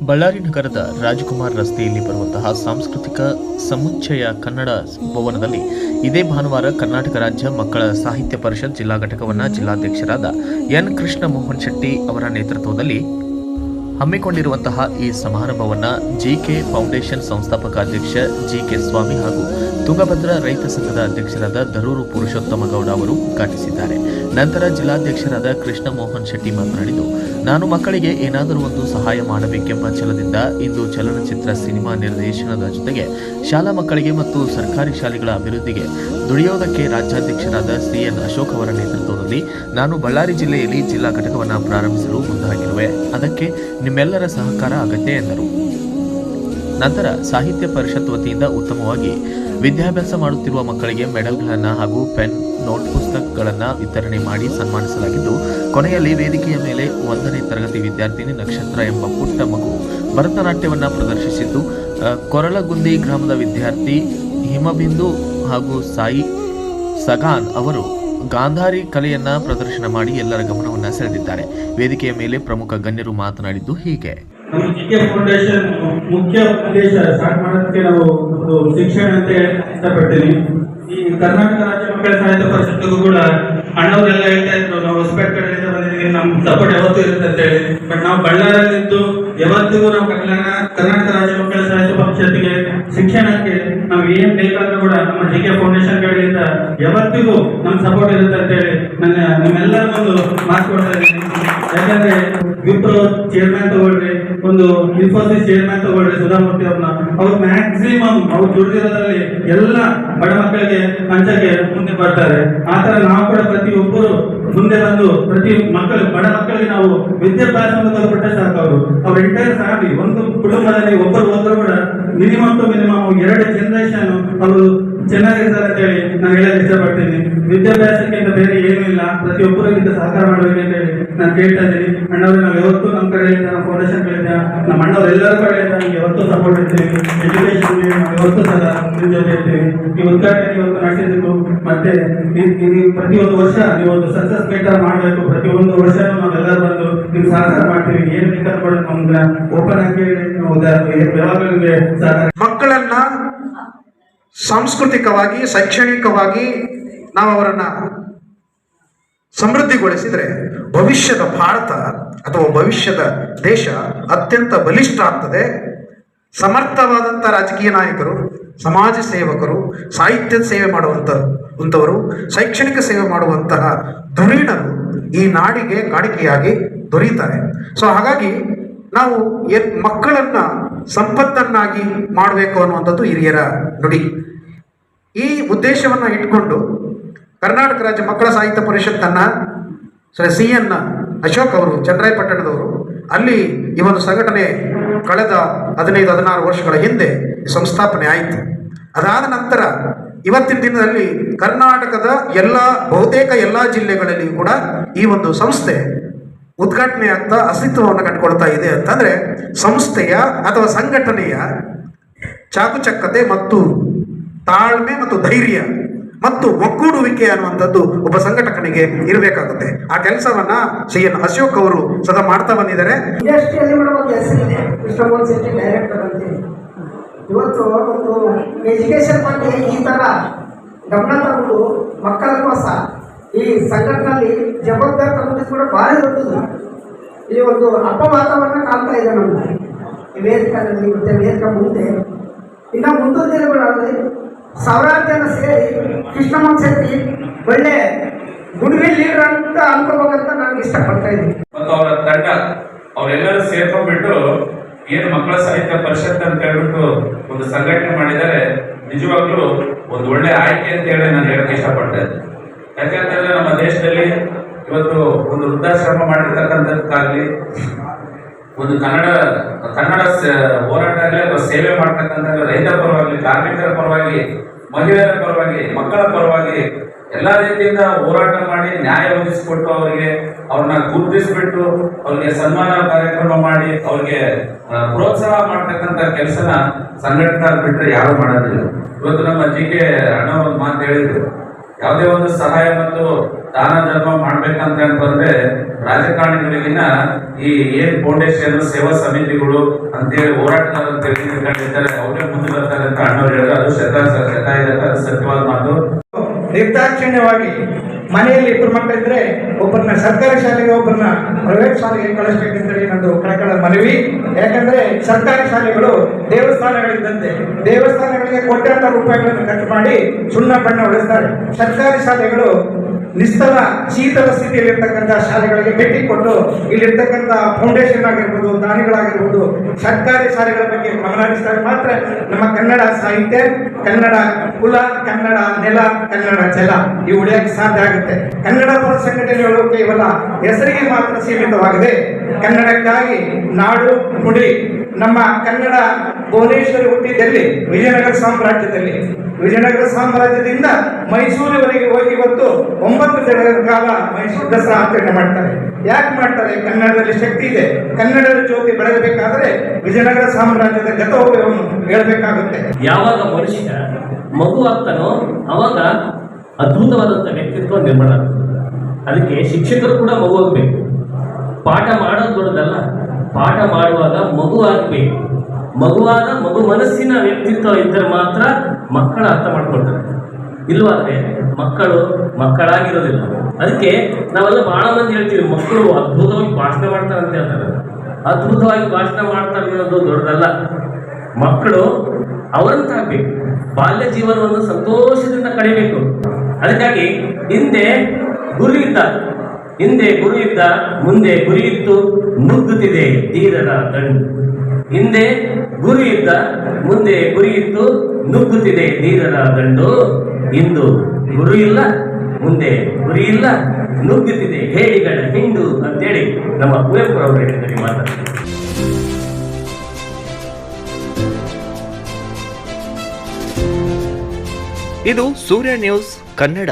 ಬಳ್ಳಾರಿ ನಗರದ ರಾಜಕುಮಾರ್ ರಸ್ತೆಯಲ್ಲಿ ಬರುವಂತಹ ಸಾಂಸ್ಕೃತಿಕ ಸಮುಚ್ಚಯ ಕನ್ನಡ ಭವನದಲ್ಲಿ ಇದೇ ಭಾನುವಾರ ಕರ್ನಾಟಕ ರಾಜ್ಯ ಮಕ್ಕಳ ಸಾಹಿತ್ಯ ಪರಿಷತ್ ಜಿಲ್ಲಾ ಘಟಕವನ್ನು ಜಿಲ್ಲಾಧ್ಯಕ್ಷರಾದ ಎನ್ ಕೃಷ್ಣ ಮೋಹನ್ ಶೆಟ್ಟಿ ಅವರ ನೇತೃತ್ವದಲ್ಲಿ ಹಮ್ಮಿಕೊಂಡಿರುವಂತಹ ಈ ಸಮಾರಂಭವನ್ನ ಜಿಕೆ ಫೌಂಡೇಶನ್ ಸಂಸ್ಥಾಪಕ ಅಧ್ಯಕ್ಷ ಜಿಕೆ ಸ್ವಾಮಿ ಹಾಗೂ ತುಂಗಭದ್ರಾ ರೈತ ಸಂಘದ ಅಧ್ಯಕ್ಷರಾದ ದರೂರು ಪುರುಷೋತ್ತಮ ಗೌಡ ಅವರು ಉದ್ಘಾಟಿಸಿದ್ದಾರೆ. ನಂತರ ಜಿಲ್ಲಾಧ್ಯಕ್ಷರಾದ ಕೃಷ್ಣ ಮೋಹನ್ ಶೆಟ್ಟಿ ಮಾತನಾಡಿದ್ದು ನಾನು ಮಕ್ಕಳಿಗೆ ಏನಾದರೂ ಒಂದು ಸಹಾಯ ಮಾಡಬೇಕೆಂಬ ಛಲದಿಂದ ಇಂದು ಚಲನಚಿತ್ರ ಸಿನಿಮಾ ನಿರ್ದೇಶನದ ಜೊತೆಗೆ ಶಾಲಾ ಮಕ್ಕಳಿಗೆ ಮತ್ತು ಸರ್ಕಾರಿ ಶಾಲೆಗಳ ಅಭಿವೃದ್ಧಿಗೆ ದುಡಿಯೋದಕ್ಕೆ ರಾಜ್ಯಾಧ್ಯಕ್ಷರಾದ ಸಿಎನ್ ಅಶೋಕ್ ಅವರ ನೇತೃತ್ವದಲ್ಲಿ ನಾನು ಬಳ್ಳಾರಿ ಜಿಲ್ಲೆಯಲ್ಲಿ ಜಿಲ್ಲಾ ಘಟಕವನ್ನು ಪ್ರಾರಂಭಿಸಲು ಮುಂದಾಗಿರುವೆ. ಅದಕ್ಕೆ ನಿಮ್ಮೆಲ್ಲರ ಸಹಕಾರ ಅಗತ್ಯ ಎಂದರು. ನಂತರ ಸಾಹಿತ್ಯ ಪರಿಷತ್ ವತಿಯಿಂದ ಉತ್ತಮವಾಗಿ ವಿದ್ಯಾಭ್ಯಾಸ ಮಾಡುತ್ತಿರುವ ಮಕ್ಕಳಿಗೆ ಮೆಡಲ್ಗಳನ್ನು ಹಾಗೂ ಪೆನ್, ನೋಟ್ ಪುಸ್ತಕಗಳನ್ನು ವಿತರಣೆ ಮಾಡಿ ಸನ್ಮಾನಿಸಲಾಗಿದ್ದು, ಕೊನೆಯಲ್ಲಿ ವೇದಿಕೆಯ ಮೇಲೆ ಒಂದನೇ ತರಗತಿ ವಿದ್ಯಾರ್ಥಿನಿ ನಕ್ಷತ್ರ ಎಂಬ ಪುಟ್ಟ ಮಗು ಭರತನಾಟ್ಯವನ್ನು ಪ್ರದರ್ಶಿಸಿದ್ದು ಕೊರಳಗುಂದಿ ಗ್ರಾಮದ ವಿದ್ಯಾರ್ಥಿ ಹಿಮಬಿಂದು ಹಾಗೂ ಸಾಯಿ ಸಗಾನ್ ಅವರು ಗಾಂಧಾರಿ ಕಲೆಯನ್ನ ಪ್ರದರ್ಶನ ಮಾಡಿ ಎಲ್ಲರ ಗಮನವನ್ನ ಸೆಳೆದಿದ್ದಾರೆ. ವೇದಿಕೆಯ ಮೇಲೆ ಪ್ರಮುಖ ಗಣ್ಯರು ಮಾತನಾಡಿದ್ದು ಹೀಗೆ. ಫೌಂಡೇಶನ್ ಮುಖ್ಯ ಉದ್ದೇಶ ಸ್ಟಾರ್ಟ್ ನಾವು ಒಂದು ಶಿಕ್ಷಣ ಅಂತ ಇಷ್ಟಪಡ್ತೀನಿ. ಈ ಕರ್ನಾಟಕ ರಾಜ್ಯ ಮಕ್ಕಳ ಸಾಹಿತ್ಯ ಪರಿಷತ್ತಿಗೂ ಕೂಡ ಅಣ್ಣವರೆಲ್ಲ ಹೇಳ್ತಾ ಇದ್ರು, ನಾವು ಹೊಸಪೇಟೆ ಕಡೆಯಿಂದ ಬಂದಿದ್ದೀವಿ ನಮ್ಮ ಸಪೋರ್ಟ್ ಯಾವತ್ತೂ ಇರುತ್ತೆ ಅಂತ ಹೇಳಿ. ಬಟ್ ನಾವು ಬಳ್ಳಾರಿಯಲ್ಲಿದ್ದು ಯಾವತ್ತಿಗೂ ನಾವು ಕಲ್ಯಾಣ ಕರ್ನಾಟಕ ರಾಜ್ಯ ಮಕ್ಕಳ ಸಾಹಿತ್ಯ ಪರಿಷತ್ತಿಗೆ ಶಿಕ್ಷಣಕ್ಕೆ ನಾವು ಏನ್ ಬೇಕಾದ್ರೂ ಕೂಡ ನಮ್ಮ ಜಿ ಕೆ ಫೌಂಡೇಶನ್ ಕಡೆಯಿಂದ ಯಾವತ್ತಿಗೂ ನಮ್ಮ ಸಪೋರ್ಟ್ ಇರುತ್ತೆ ಅಂತ ಹೇಳಿ ನನ್ನ ನಿಮ್ಮೆಲ್ಲರ ಒಂದು ಮಾತು ಕೊಡ್ತಾ ಇದ್ದೀನಿ. ಯಾಕಂದ್ರೆ ಚೇರ್ಮನ್ ತಗೊಳ್ರಿ, ಒಂದು ಇನ್ಫೋಸಿಸ್ ಚೇರ್ಮನ್ ತಗೊಳ್ರಿ ಸುಧಾಮೂರ್ತಿ ಅವ್ರನ್ನ. ಅವ್ರು ಮ್ಯಾಕ್ಸಿಮಮ್ ಅವ್ರು ದುಡಿದಿರೋದ್ರಲ್ಲಿ ಎಲ್ಲ ಬಡ ಮಕ್ಕಳಿಗೆ ಹಂಚಕ್ಕೆ ಮುಂದೆ ಬರ್ತಾರೆ. ಆತರ ನಾವು ಕೂಡ ಪ್ರತಿ ಒಬ್ಬರು ಮುಂದೆ ಬಂದು ಪ್ರತಿ ಮಕ್ಕಳು, ಬಡ ಮಕ್ಕಳಿಗೆ ನಾವು ವಿದ್ಯಾಭ್ಯಾಸವನ್ನು ತಗೊಬಿಟ್ಟೆ ಸಾಕು ಅವರು. ಅವ್ರ ಎಂಟೈರ್ ಫ್ಯಾಮಿಲಿ ಒಂದು ಕುಟುಂಬದಲ್ಲಿ ಒಬ್ಬರು ಹೋದ್ರು ಕೂಡ ಮಿನಿಮಮ್ ಟು ಮಿನಿಮಮ್ ಎರಡು ಜನರೇಷನ್ ಅವರು ಚೆನ್ನಾಗಿರ್ತಾರೆ ಅಂತ ಹೇಳಿ ನಾನು ಹೇಳಕ್ ಇಷ್ಟಪಡ್ತೀನಿ. ವಿದ್ಯಾಭ್ಯಾಸಕ್ಕಿಂತ ಬೇರೆ ಏನೂ ಇಲ್ಲ. ಪ್ರತಿಯೊಬ್ಬರಿಗಿಂತ ಸಹಕಾರ ಮಾಡಬೇಕು ಅಂತ ಹೇಳಿ ನಾನು ಕೇಳ್ತಾ ಇದ್ದೀನಿ. ಅಣ್ಣವ್ರೆ, ನಾವು ಯಾವತ್ತು ನಮ್ಮ ಕಡೆಯಿಂದ ನಮ್ಮ ಫೌಂಡೇಶನ್ ಕಡೆಯಿಂದ ನಮ್ಮ ಅಣ್ಣವ್ರು ಎಲ್ಲರ ಕಡೆಯಿಂದ ನಮ್ಗೆ ಯಾವತ್ತೂ ಸಪೋರ್ಟ್ ಇರ್ತೀವಿ. ಎಜುಕೇಶನ್ ನಾವು ಯಾವತ್ತೂ ಸಹ ನಿಮ್ಮ ಜೊತೆ ಇರ್ತೀವಿ. ಈ ಉದ್ಘಾಟನೆ ಇವತ್ತು ನಡೆಸಿದ್ದಕ್ಕೂ ಮತ್ತೆ ಪ್ರತಿಯೊಂದು ವರ್ಷ ನೀವು ಒಂದು ಸಕ್ಸಸ್ ಮೀಟರ್ ಮಾಡಬೇಕು. ಪ್ರತಿಯೊಂದು ವರ್ಷ ನಾವೆಲ್ಲರೂ ಬಂದು ನಿಮ್ಗೆ ಸಹಕಾರ ಮಾಡ್ತೀವಿ. ಏನು ಬೇಕಾದ್ರೂ ನಮ್ಗೆ ಓಪನ್ ಆಗಿ ನಾವು ಸಹಕಾರ. ಮಕ್ಕಳನ್ನ ಸಾಂಸ್ಕೃತಿಕವಾಗಿ, ಶೈಕ್ಷಣಿಕವಾಗಿ ನಾವು ಅವರನ್ನ ಸಮೃದ್ಧಿಗೊಳಿಸಿದರೆ ಭವಿಷ್ಯದ ಭಾರತ ಅಥವಾ ಭವಿಷ್ಯದ ದೇಶ ಅತ್ಯಂತ ಬಲಿಷ್ಠ ಆಗ್ತದೆ. ಸಮರ್ಥವಾದಂಥ ರಾಜಕೀಯ ನಾಯಕರು, ಸಮಾಜ ಸೇವಕರು, ಸಾಹಿತ್ಯ ಸೇವೆ ಮಾಡುವಂಥ ಅಂತವರು ಶೈಕ್ಷಣಿಕ ಸೇವೆ ಮಾಡುವಂತಹ ಧುರೀಣರು ಈ ನಾಡಿಗೆ ಕಾಣಿಕೆಯಾಗಿ ದೊರೀತಾರೆ. ಸೊ ಹಾಗಾಗಿ ನಾವು ಎ, ಮಕ್ಕಳನ್ನ ಸಂಪತ್ತನ್ನಾಗಿ ಮಾಡಬೇಕು ಅನ್ನುವಂಥದ್ದು ಹಿರಿಯರ ನುಡಿ. ಈ ಉದ್ದೇಶವನ್ನು ಇಟ್ಕೊಂಡು ಕರ್ನಾಟಕ ರಾಜ್ಯ ಮಕ್ಕಳ ಸಾಹಿತ್ಯ ಪರಿಷತ್ತನ್ನ ಸಿ ಎನ್ ಅಶೋಕ್ ಅವರು ಚಂದ್ರಾಯಪಟ್ಟಣದವರು ಅಲ್ಲಿ ಈ ಒಂದು ಸಂಘಟನೆ ಕಳೆದ ಹದಿನೈದು, ಹದಿನಾರು ವರ್ಷಗಳ ಹಿಂದೆ ಸಂಸ್ಥಾಪನೆ ಆಯಿತು. ಅದಾದ ನಂತರ ಇವತ್ತಿನ ದಿನದಲ್ಲಿ ಕರ್ನಾಟಕದ ಎಲ್ಲ, ಬಹುತೇಕ ಎಲ್ಲ ಜಿಲ್ಲೆಗಳಲ್ಲಿಯೂ ಕೂಡ ಈ ಒಂದು ಸಂಸ್ಥೆ ಉದ್ಘಾಟನೆ ಆಗ್ತಾ ಅಸ್ತಿತ್ವವನ್ನು ಕಂಡುಕೊಳ್ತಾ ಇದೆ ಅಂತಂದ್ರೆ ಸಂಸ್ಥೆಯ ಅಥವಾ ಸಂಘಟನೆಯ ಚಾಕುಚಕ್ಕತೆ ಮತ್ತು ತಾಳ್ಮೆ ಮತ್ತು ಧೈರ್ಯ ಮತ್ತು ಒಗ್ಗೂಡುವಿಕೆ ಅನ್ನುವಂಥದ್ದು ಒಬ್ಬ ಸಂಘಟಕನಿಗೆ ಇರಬೇಕಾಗುತ್ತೆ. ಆ ಕೆಲಸವನ್ನ ಸಿ ಎನ್ ಅಶೋಕ್ ಅವರು ಸದಾ ಮಾಡ್ತಾ ಬಂದಿದ್ದಾರೆ. ಇವತ್ತು ಎಜುಕೇಶನ್ ಬಗ್ಗೆ ಈ ತರ ಗಮನ ತಗೊಂಡು ಮಕ್ಕಳಿಗೋಸ್ಕರ ಈ ಸಂಘಟನೆಯಲ್ಲಿ ಜವಾಬ್ದಾರಿ ತಪ್ಪಿಸ್ಕೊಂಡು ಕೂಡ ಭಾಳ ದೊಡ್ಡದು ಈ ಒಂದು ಅಪವಾದವನ್ನು ಕಾಣ್ತಾ ಇದೆ ನಮ್ಮ ಈ ಮತ್ತೆ ವೇದಿಕೆ ಮುಂದೆ. ಇನ್ನು ಮುಂದಿನ ದಿನಗಳಲ್ಲಿ ಸಾವಿರಾರು ಸೇರಿ ಕೃಷ್ಣಮೋಹನ್ ಶೆಟ್ಟಿ ಒಳ್ಳೆ ಗುಡ್ವಿಲ್ ಲೀಡರ್ ಅಂತ ಅನ್ಕೋಬೇಕಂತ ನನಗೆ ಇಷ್ಟಪಡ್ತಾ ಇದ್ದೀನಿ. ಅವರ ತಂಡ, ಅವರೆಲ್ಲರೂ ಸೇರ್ಕೊಂಡ್ಬಿಟ್ಟು ಏನು ಮಕ್ಕಳ ಸಾಹಿತ್ಯ ಪರಿಷತ್ ಅಂತ ಹೇಳ್ಬಿಟ್ಟು ಒಂದು ಸಂಘಟನೆ ಮಾಡಿದರೆ ನಿಜವಾಗ್ಲೂ ಒಂದು ಒಳ್ಳೆ ಆಯ್ಕೆ ಅಂತ ಹೇಳಿ ನಾನು ಹೇಳಕ್ಕೆ ಇಷ್ಟಪಡ್ತಾ ಇದ್ದೆ ಯಾಕಂತಂದ್ರೆ ನಮ್ಮ ದೇಶದಲ್ಲಿ ಇವತ್ತು ಒಂದು ವೃದ್ಧಾಶ್ರಮ ಮಾಡಿರ್ತಕ್ಕಂಥದ್ದಾಗ್ಲಿ, ಒಂದು ಕನ್ನಡ ಕನ್ನಡ ಹೋರಾಟ ಆಗಲಿ ಅಥವಾ ಸೇವೆ ಮಾಡ್ತಕ್ಕಂಥ ರೈತರ ಪರವಾಗಿ, ಕಾರ್ಮಿಕರ ಪರವಾಗಿ, ಮಹಿಳೆಯರ ಪರವಾಗಿ, ಮಕ್ಕಳ ಪರವಾಗಿ ಎಲ್ಲ ರೀತಿಯಿಂದ ಹೋರಾಟ ಮಾಡಿ ನ್ಯಾಯ ಒದಗಿಸಿಕೊಟ್ಟು ಅವರಿಗೆ ಅವ್ರನ್ನ ಗುರುತಿಸ್ಬಿಟ್ಟು ಅವ್ರಿಗೆ ಸನ್ಮಾನ ಕಾರ್ಯಕ್ರಮ ಮಾಡಿ ಅವ್ರಿಗೆ ಪ್ರೋತ್ಸಾಹ ಮಾಡ್ತಕ್ಕಂಥ ಕೆಲಸನ ಸಂಘಟನೆ ಬಿಟ್ಟರೆ ಯಾರು ಮಾಡೋದಿಲ್ಲ. ಇವತ್ತು ನಮ್ಮ ಜಿ ಕೆ ಅಣ್ಣ ಒಂದು ಮಾತು ಹೇಳಿದ್ರು. ಯಾವುದೇ ಒಂದು ಸಹಾಯ ಮತ್ತು ದಾನ ಧರ್ಮ ಮಾಡ್ಬೇಕಂತ ಬಂದ್ರೆ ರಾಜಕಾರಣಿಗಳಿಗಿನ ಈ ಏನ್ ಫೌಂಡೇಶನ್ ಸೇವಾ ಸಮಿತಿಗಳು ಅಂತೇಳಿ ಹೋರಾಟಗಾರರು ತೆಗೆದುಕೊಂಡಿರ್ತಾರೆ ಅವರೇ ಮುಂದೆ ಬರ್ತಾರೆ ಅಂತ ಅಣ್ಣವ್ರು ಹೇಳಿದ್ರು. ಅದು ಶತ ಸತ್ಯವಾದ ಮಾತು. ನಿರ್ದಾಕ್ಷಿಣ್ಯವಾಗಿ ಮನೆಯಲ್ಲಿ ಇಬ್ಬರು ಮಕ್ಕಳಿದ್ರೆ ಒಬ್ಬರನ್ನ ಸರ್ಕಾರಿ ಶಾಲೆಗೆ ಒಬ್ಬರನ್ನ ಪ್ರೈವೇಟ್ ಶಾಲೆಗೆ ಕಳಿಸ್ಬೇಕಂತೇಳಿ ನಂದು ಕಳಕಳ ಮನವಿ. ಯಾಕಂದ್ರೆ ಸರ್ಕಾರಿ ಶಾಲೆಗಳು ದೇವಸ್ಥಾನಗಳಿದ್ದಂತೆ. ದೇವಸ್ಥಾನಗಳಿಗೆ ಕೋಟ್ಯಾಂತರ ರೂಪಾಯಿಗಳನ್ನು ಖರ್ಚು ಮಾಡಿ ಸುಣ್ಣ ಬಣ್ಣ ಹೊಡೆಸ್ತಾರೆ. ಸರ್ಕಾರಿ ಶಾಲೆಗಳು ನಿಸ್ತಲ ಶೀತಲ ಸ್ಥಿತಿಯಲ್ಲಿರ್ತಕ್ಕಂಥ ಶಾಲೆಗಳಿಗೆ ಭೇಟಿ ಕೊಟ್ಟು ಇಲ್ಲಿರ್ತಕ್ಕಂಥ ಫೌಂಡೇಶನ್ ಆಗಿರ್ಬೋದು ದಾನಿಗಳಾಗಿರ್ಬೋದು ಸರ್ಕಾರಿ ಶಾಲೆಗಳ ಬಗ್ಗೆ ಗಮನಿಸಿದಾಗ ಮಾತ್ರ ನಮ್ಮ ಕನ್ನಡ ಸಾಹಿತ್ಯ, ಕನ್ನಡ ಕುಲ, ಕನ್ನಡ ನೆಲ, ಕನ್ನಡ ಜಲ, ಈ ಉಳಿಯಕ್ಕೆ ಸಾಧ್ಯ ಆಗುತ್ತೆ. ಕನ್ನಡ ಪರ ಸಂಘಟನೆಗಳು ಕೇವಲ ಹೆಸರಿಗೆ ಮಾತ್ರ ಸೀಮಿತವಾಗಿದೆ. ಕನ್ನಡಕ್ಕಾಗಿ ನಾಡು ನುಡಿ ನಮ್ಮ ಕನ್ನಡ ಭುವನೇಶ್ವರಿ ಹುಟ್ಟಿದಲ್ಲಿ ವಿಜಯನಗರ ಸಾಮ್ರಾಜ್ಯದಲ್ಲಿ. ವಿಜಯನಗರ ಸಾಮ್ರಾಜ್ಯದಿಂದ ಮೈಸೂರಿನವರೆಗೆ ಹೋಗಿ ಇವತ್ತು ಒಂಬತ್ತು ದಿನಗಳ ಕಾಲ ಮೈಸೂರು ದಸರಾ ಆಚರಣೆ ಮಾಡ್ತಾರೆ. ಯಾಕೆ ಮಾಡ್ತಾರೆ? ಕನ್ನಡದಲ್ಲಿ ಶಕ್ತಿ ಇದೆ. ಕನ್ನಡದ ಜ್ಯೋತಿ ಬೆಳಗಬೇಕಾದ್ರೆ ವಿಜಯನಗರ ಸಾಮ್ರಾಜ್ಯದ ಗತವೈಭವವನ್ನು ಹೇಳಬೇಕಾಗುತ್ತೆ. ಯಾವಾಗ ಮನುಷ್ಯ ಮಗು ಆಗ್ತಾನೋ ಅವಾಗ ಅದ್ಭುತವಾದಂಥ ವ್ಯಕ್ತಿತ್ವ ನಿರ್ಮಾಣ ಅದಕ್ಕೆ ಶಿಕ್ಷಕರು ಕೂಡ ಮಗು ಆಗಬೇಕು. ಪಾಠ ಮಾಡೋದು ದೊಡ್ಡದಲ್ಲ. ಪಾಠ ಮಾಡುವಾಗ ಮಗು ಆಗಬೇಕು. ಮಗುವಾದ ಮಗು ಮನಸ್ಸಿನ ವ್ಯಕ್ತಿತ್ವ ಇದ್ದರೆ ಮಾತ್ರ ಮಕ್ಕಳ ಅರ್ಥ ಮಾಡ್ಕೊಳ್ತಾರೆ. ಇಲ್ವಾದ್ರೆ ಮಕ್ಕಳು ಮಕ್ಕಳಾಗಿರೋದಿಲ್ಲ. ಅದಕ್ಕೆ ನಾವೆಲ್ಲ ಬಹಳ ಮಂದಿ ಹೇಳ್ತೀವಿ, ಮಕ್ಕಳು ಅದ್ಭುತವಾಗಿ ಭಾಷಣ ಮಾಡ್ತಾರೆ ಅಂತ ಹೇಳ್ತಾರೆ. ಅದ್ಭುತವಾಗಿ ಭಾಷಣ ಮಾಡ್ತಾರೆ ಅನ್ನೋದು ದೊಡ್ಡದಲ್ಲ. ಮಕ್ಕಳು ಅವರಂತಾಗಬೇಕು ಬಾಲ್ಯ ಜೀವನವನ್ನು ಸಂತೋಷದಿಂದ ಕಳಿಬೇಕು. ಅದಕ್ಕಾಗಿ ಹಿಂದೆ ಗುರು ಇದ್ದ ಹಿಂದೆ ಗುರು ಇದ್ದ ಮುಂದೆ ಗುರಿ ಇತ್ತು ನುಗ್ಗುತ್ತಿದೆ ಧೀರರ ದಂಡು ಹಿಂದೆ ಗುರು ಇದ್ದ ಮುಂದೆ ಗುರಿ ಇತ್ತು ನುಗ್ಗುತ್ತಿದೆ ಧೀರರ ದಂಡು ಇಂದು ಗುರು ಇಲ್ಲ ಮುಂದೆ ಗುರಿ ಇಲ್ಲ ನುಗ್ಗುತ್ತಿದೆ ಹೇಳಿಗಳ ಹಿಂಡು ಅಂತೇಳಿ ನಮ್ಮ ಕುವೆಂಪು ಅವರು ಹೇಳಿದ್ದಾರೆ ಮಾತಾಡ್ತಾರೆ. ಇದು ಸೂರ್ಯ ನ್ಯೂಸ್ ಕನ್ನಡ.